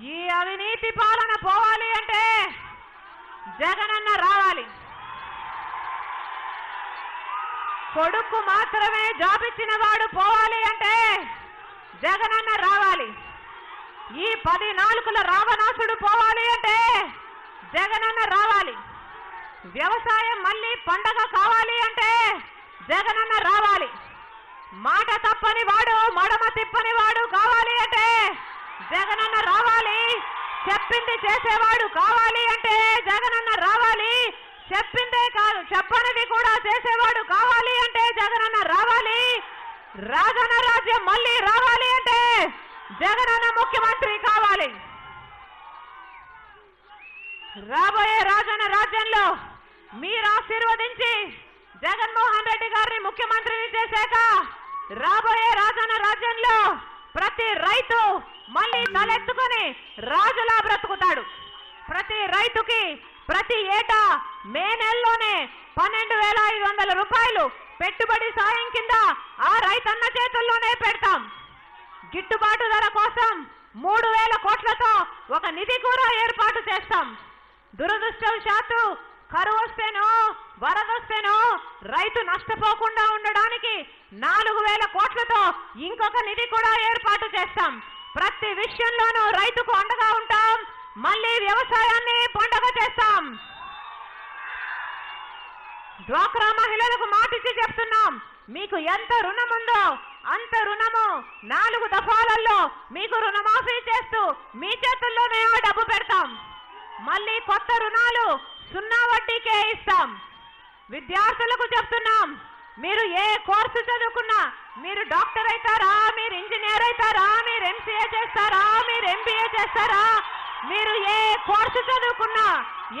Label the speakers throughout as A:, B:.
A: ఈ అవినీతి పాలన పోవాలి అంటే జగనన్న రావాలి. కొడుకు మాత్రమే జాబ్ ఇచ్చిన వాడు పోవాలి అంటే జగనన్న రావాలి. ఈ పది నాలుగుల రావణాసుడు పోవాలి అంటే జగనన్న రావాలి. వ్యవసాయం మళ్ళీ పండగ కావాలి అంటే జగనన్న రావాలి. మాట తప్పని వాడు మడమ తిప్పని వాడు కావాలి అంటే జగనన్న రావాలి చెప్పింది చేసేవాడు కావాలి అంటే జగనన్న రావాలి. చెప్పిందే కాదు చెప్పనిది కూడా చేసేవాడు కావాలి అంటే జగనన్న రావాలి. రాజన రాజ్యం మళ్ళీ రావాలి అంటే జగనన్న ముఖ్యమంత్రి కావాలి. రాబోయే రాజన్న రాజ్యంలో మీరు ఆశీర్వదించి జగన్మోహన్ రెడ్డి గారిని ముఖ్యమంత్రిని చేశాక రాబోయే రాజన్న రాజ్యంలో ప్రతి రైతు మళ్ళీ తలెత్తుకొని రాజులా బ్రతుకుతాడు. ప్రతి రైతుకి ప్రతి ఏటా మే నెలలోనే పన్నెండు వేల ఐదు వందల రూపాయలు పెట్టుబడి సాయం కింద ఆ రైతన్న చేతుల్లోనే పెడతాం. గిట్టుబాటు ధర కోసం మూడు వేల కోట్లతో ఒక నిధి కూడా ఏర్పాటు చేస్తాం. దురదృష్టవశాత్తు కరువు వస్తేనో వరదొస్తేనో రైతు నష్టపోకుండా ఉండడానికి నాలుగు వేల కోట్లతో ఇంకొక నిధి కూడా ఏర్పాటు చేస్తాం. ప్రతి విషయంలోనూ రైతుకు అండగా ఉంటాం. మళ్ళీ వ్యవసాయాన్ని పండగ చేస్తాం. డ్వాక్రా మహిళలకు మాటిచ్చి చెప్తున్నాం. మీకు ఎంత రుణం ఉందో అంత రుణము నాలుగు దఫాలలో మీకు రుణమాఫీ చేస్తూ మీ చేతుల్లోనే డబ్బు పెడతాం. మళ్ళీ కొత్త రుణాలు సున్నా వడ్డీకే ఇస్తాం. విద్యార్థులకు చెప్తున్నాం మీరు ఏ కోర్సు చదువుకున్నా మీరు డాక్టర్ అవుతారా మీరు ఇంజనీర్ అవుతారా మీరు ఎంసీఏ చేస్తారా మీరు ఎంబీఏ చేస్తారా మీరు ఏ కోర్సు చదువుకున్నా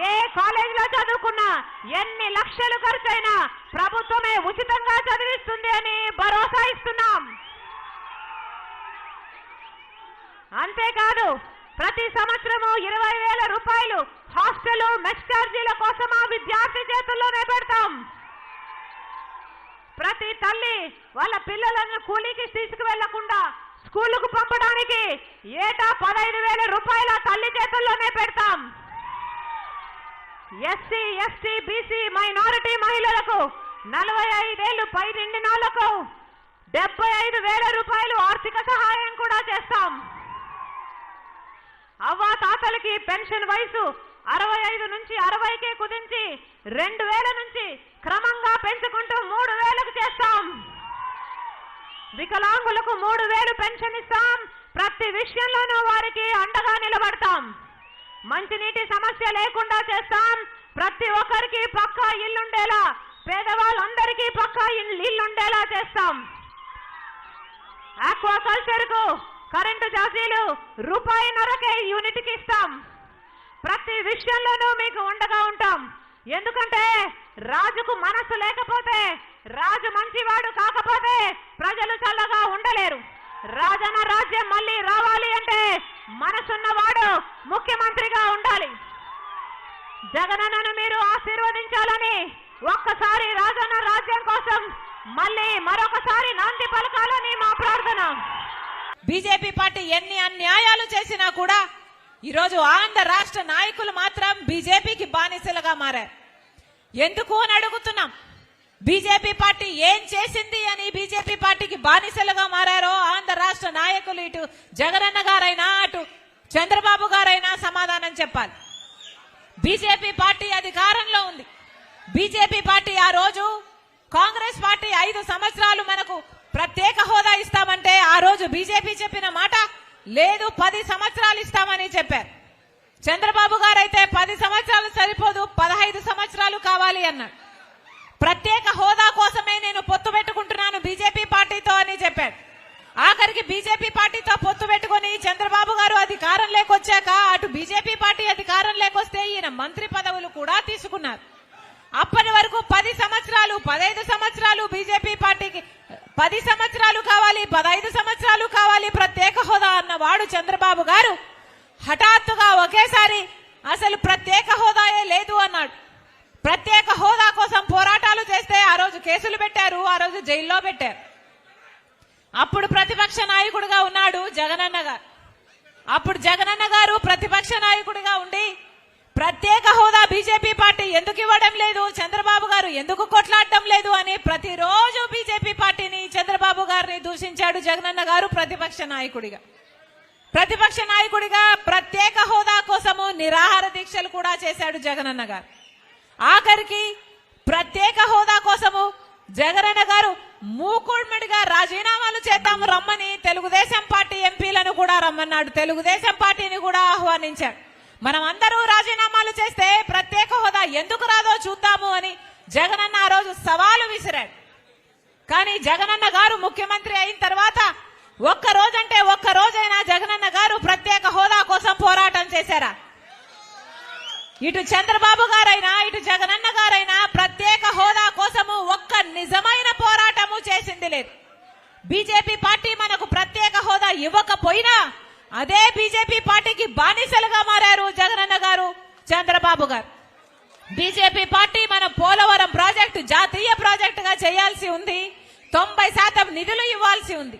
A: ఏ కాలేజీలో చదువుకున్నా ఎన్ని లక్షలు ఖర్చైనా ప్రభుత్వమే ఉచితంగా చదివిస్తుంది అని భరోసా ఇస్తున్నాం. అంతేకాదు ప్రతి సంవత్సరము ఇరవై వేల రూపాయలు హాస్టల్ మెస్ ఛార్జీల కోసం ఆ విద్యార్థి చేతుల్లోనే పెడతాం. ప్రతి తల్లి వాళ్ళ పిల్లలను కూలీకి తీసుకువెళ్ళకుండా స్కూలుకు పంపడానికి ఏటా పదహైదు వేల రూపాయల తల్లి చేతుల్లోనే పెడతాం. ఎస్సీ ఎస్టీ బీసీ మైనారిటీ మహిళలకు నలభై ఐదేళ్ళు పై నిండిన డెబ్బై ఐదు వేల రూపాయలు ఆర్థిక సహాయం కూడా చేస్తాం అవ్వ పెన్షన్ వయసు అరవై ఐదు నుంచి అరవైకే కుదించి రెండు వేల నుంచి క్రమంగా పెంచుకుంటూ మూడు వేలకు చేస్తాం. వికలాంగులకు మూడు వేలు పెన్షన్ ఇస్తాం. ప్రతి విషయంలోనూ వారికి అండగా నిలబడతాం. మంచినీటి సమస్య లేకుండా చేస్తాం. ప్రతి ఒక్కరికి పక్కా ఇల్లుండేలా పేదవాళ్ళందరికీ పక్కా ఇల్లుండేలా చేస్తాం. ఆక్వాకల్చర్కు రూపాయిన్నరకే యూనిట్కి ఇస్తాం. ప్రతి విషయంలోనూ మీకు ఉండగా ఉంటాం. ఎందుకంటే రాజుకు మనసు లేకపోతే రాజు మంచివాడు కాకపోతే ప్రజలు చల్లగా ఉండలేరు. రాజన రాజ్యం మళ్ళీ రావాలి అంటే మనసున్నవాడు ముఖ్యమంత్రిగా ఉండాలి. జగనన్నను మీరు ఆశీర్వదించాలని ఒక్కసారి రాజన్న రాజ్యం కోసం మళ్ళీ మరొకసారి నాంది పలకాలని మా ప్రార్థన.
B: బీజేపీ పార్టీ ఎన్ని అన్యాయాలు చేసినా కూడా ఈరోజు ఆంధ్ర రాష్ట్ర నాయకులు మాత్రం బీజేపీకి బానిసలుగా మారారు. ఎందుకు అని అడుగుతున్నాం. బీజేపీ పార్టీ ఏం చేసింది అని బీజేపీ పార్టీకి బానిసలుగా మారారో ఆంధ్ర రాష్ట్ర నాయకులు ఇటు జగనన్న గారైనా అటు చంద్రబాబు గారైనా సమాధానం చెప్పాలి. బీజేపీ పార్టీ అధికారంలో ఉంది. బీజేపీ పార్టీ ఆ రోజు కాంగ్రెస్ పార్టీ ఐదు సంవత్సరాలు మనకు ప్రత్యేక హోదా ఇస్తామంటే ఆ రోజు బీజేపీ చెప్పిన మాట లేదు పది సంవత్సరాలు ఇస్తామని చెప్పారు. చంద్రబాబు గారు అయితే పది సంవత్సరాలు సరిపోదు పదహైదు సంవత్సరాలు కావాలి అన్నాడు. ప్రత్యేక హోదా కోసమే నేను పొత్తు పెట్టుకుంటున్నాను బీజేపీ పార్టీతో అని చెప్పాడు. ఆఖరికి బీజేపీ పార్టీతో పొత్తు పెట్టుకొని చంద్రబాబు గారు అధికారం లేకొచ్చాక అటు బీజేపీ పార్టీ అధికారం లేకొస్తే ఈయన మంత్రి పదవులు కూడా తీసుకున్నారు. అప్పటి వరకు పది సంవత్సరాలు పదహైదు సంవత్సరాలు బీజేపీ పార్టీకి పది సంవత్సరాలు కావాలి పదహైదు సంవత్సరాలు కావాలి ప్రత్యేక హోదా అన్నవాడు చంద్రబాబు గారు హఠాత్తుగా ఒకేసారి అసలు ప్రత్యేక హోదాయే లేదు అన్నాడు. ప్రత్యేక హోదా కోసం పోరాటాలు చేస్తే ఆ రోజు కేసులు పెట్టారు ఆ రోజు జైల్లో పెట్టారు. అప్పుడు ప్రతిపక్ష నాయకుడిగా ఉన్నాడు జగనన్న గారు. అప్పుడు జగనన్న గారు ప్రతిపక్ష నాయకుడిగా ఉండి ప్రత్యేక హోదా బీజేపీ పార్టీ ఎందుకు ఇవ్వడం లేదు? చంద్రబాబు గారు ఎందుకు కొట్లాడటం లేదు అని ప్రతిరోజు బీజేపీ పార్టీని చంద్రబాబు గారిని దూషించాడు జగనన్న గారు ప్రతిపక్ష నాయకుడిగా. ప్రతిపక్ష నాయకుడిగా ప్రత్యేక హోదా కోసము నిరాహార దీక్షలు కూడా చేశాడు జగనన్న గారు. ఆఖరికి ప్రత్యేక హోదా కోసము జగనన్న గారు మూకుమ్మడిగా రాజీనామాలు చేద్దాము రమ్మని తెలుగుదేశం పార్టీ ఎంపీలను కూడా రమ్మన్నాడు. తెలుగుదేశం పార్టీని కూడా ఆహ్వానించాడు. మనం అందరూ రాజీనామాలు చేస్తే ప్రత్యేక హోదా ఎందుకు రాదో చూద్దాము అని జగనన్న ఆ రోజు సవాలు విసిరాడు. కానీ జగనన్న గారు ముఖ్యమంత్రి అయిన తర్వాత ఒక్క రోజంటే ఒక్క రోజైనా జగనన్న గారు ప్రత్యేక హోదా కోసం పోరాటం చేశారా? ఇటు చంద్రబాబు గారైనా ఇటు జగనన్న గారైనా ప్రత్యేక హోదా కోసము ఒక్క నిజమైన పోరాటము చేసింది లేదు. బీజేపీ పార్టీ మనకు ప్రత్యేక హోదా ఇవ్వకపోయినా అదే బీజేపీ పార్టీకి బానిసలుగా మారారు జగనన్న గారు చంద్రబాబు గారు. బీజేపీ పార్టీ మన పోలవరం ప్రాజెక్టు జాతీయ ప్రాజెక్టుగా చేయాల్సి ఉంది. తొంభై శాతం నిధులు ఇవ్వాల్సి ఉంది.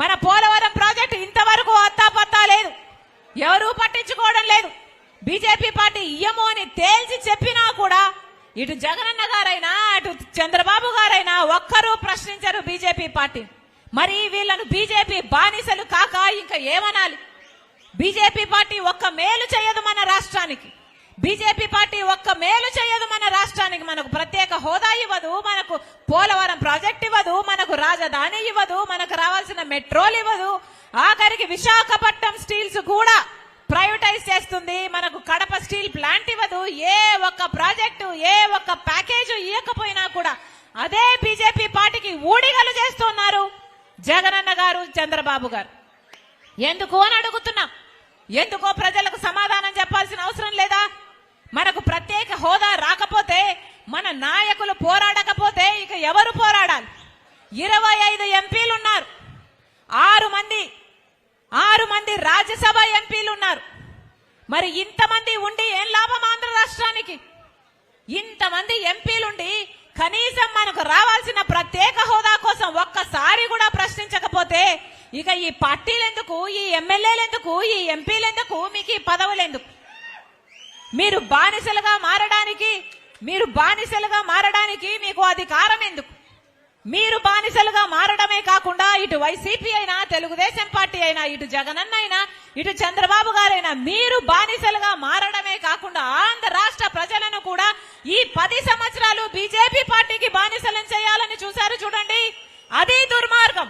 B: మన పోలవరం ప్రాజెక్టు ఇంతవరకు అత్తాపత్తా లేదు. ఎవరూ పట్టించుకోవడం లేదు. బీజేపీ పార్టీ ఇయ్యము అని తేల్చి చెప్పినా కూడా ఇటు జగనన్న గారైనా అటు చంద్రబాబు గారైనా ఒక్కరూ ప్రశ్నించరు బీజేపీ పార్టీ. మరి వీళ్ళను బీజేపీ బానిసలు కాక ఇంకా ఏమనాలి? బీజేపీ పార్టీ ఒక్క మేలు చేయదు మన రాష్ట్రానికి. బీజేపీ పార్టీ ఒక్క మేలు చేయదు మన రాష్ట్రానికి. మనకు ప్రత్యేక హోదా ఇవ్వదు మనకు పోలవరం ప్రాజెక్ట్ ఇవ్వదు మనకు రాజధాని ఇవ్వదు మనకు రావాల్సిన మెట్రోలు ఇవ్వదు. ఆఖరికి విశాఖపట్నం స్టీల్స్ కూడా ప్రైవేటైజ్ చేస్తుంది. మనకు కడప స్టీల్ ప్లాంట్ ఇవ్వదు. ఏ ఒక్క ప్రాజెక్టు ఏ ఒక్క ప్యాకేజ్ ఇవ్వకపోయినా కూడా అదే బీజేపీ పార్టీకి ఊడిగలు చేస్తున్నారు. జగనన్న గారు చంద్రబాబు గారు. ఎందుకు అని అడుగుతున్నాం. ఎందుకో ప్రజలకు సమాధానం చెప్పాల్సిన అవసరం లేదా? మనకు ప్రత్యేక హోదా రాకపోతే మన నాయకులు పోరాడకపోతే ఇక ఎవరు పోరాడాలి? ఇరవై ఐదు ఎంపీలు ఉన్నారు ఆరు మంది ఆరు మంది రాజ్యసభ ఎంపీలు ఉన్నారు మరి ఇంతమంది ఉండి ఏం లాభం ఆంధ్ర రాష్ట్రానికి? ఇంతమంది ఎంపీలుండి కనీసం మనకు రావాల్సిన ప్రత్యేక హోదా కోసం ఒక్కసారి కూడా ప్రశ్నించకపోతే ఇక ఈ పార్టీలెందుకు ఈ ఎమ్మెల్యేలెందుకు ఈ ఎంపీలెందుకు మీకు ఈ పదవులెందుకు? మీరు బానిసలుగా మారడానికి మీరు బానిసలుగా మారడానికి మీకు అధికారం ఎందుకు? మీరు బానిసలుగా మారడమే కాకుండా ఇటు వైసీపీ అయినా తెలుగుదేశం పార్టీ అయినా ఇటు జగనన్న అయినా ఇటు చంద్రబాబు గారైనా మీరు బానిసలుగా మారడమే కాకుండా ఆంధ్ర రాష్ట్ర ప్రజలను కూడా ఈ పది సంవత్సరాలు బీజేపీ పార్టీకి బానిసలను చేయాలని చూశారు చూడండి. అది దుర్మార్గం.